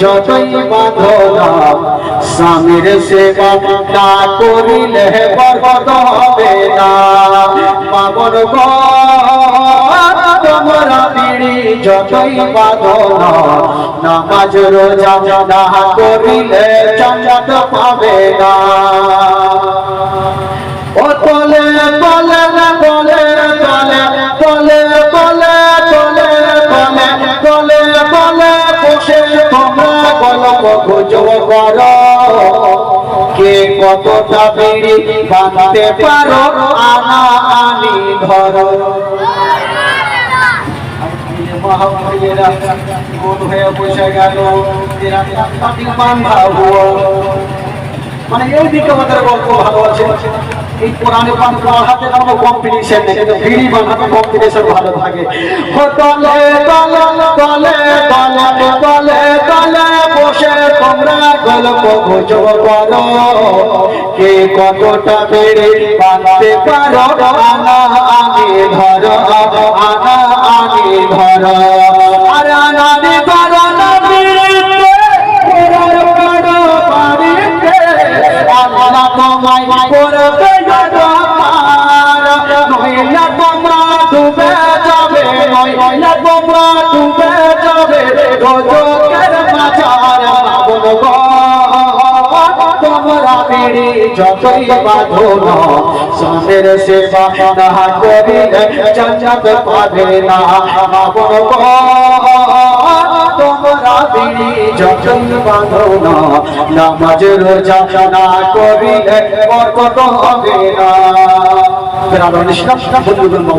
যতই বাঁধনা স্বামীর সেবা না করিলে বরকত হবে না। বাবর তোমরা যতই বাঁধনা নামাজ, রোজা না করিলে চঞ্চত পাবে না। করো কে কতটা বিড়ি বাঁধতে পারো? আনা, আনি, ধরো। মানে এই দিকে আমাদের গল্প ভালো আছে। এই কোরআনে পান কোনো কম্পিটিশন ভালো থাকে তোমরা গল্প গুজব করো কে কতটা বেড়ে বানতে পারো? আনা, আনি, ধরো, আনা, আনি, ধরো। আর আনানি ধরো না আল্লাহ তোমায় করবে জগমার তোমরা ডুবে যাবে নইলে পিড়ি যতই বাঁধন, স্বামীর সেবা না করিলে জান্নাত পাবে না। মাবন তোমরা পিড়ি যতই বাঁধন, নামাজ রোজা না করিলে বরকত হবে না। বন্ধুগণ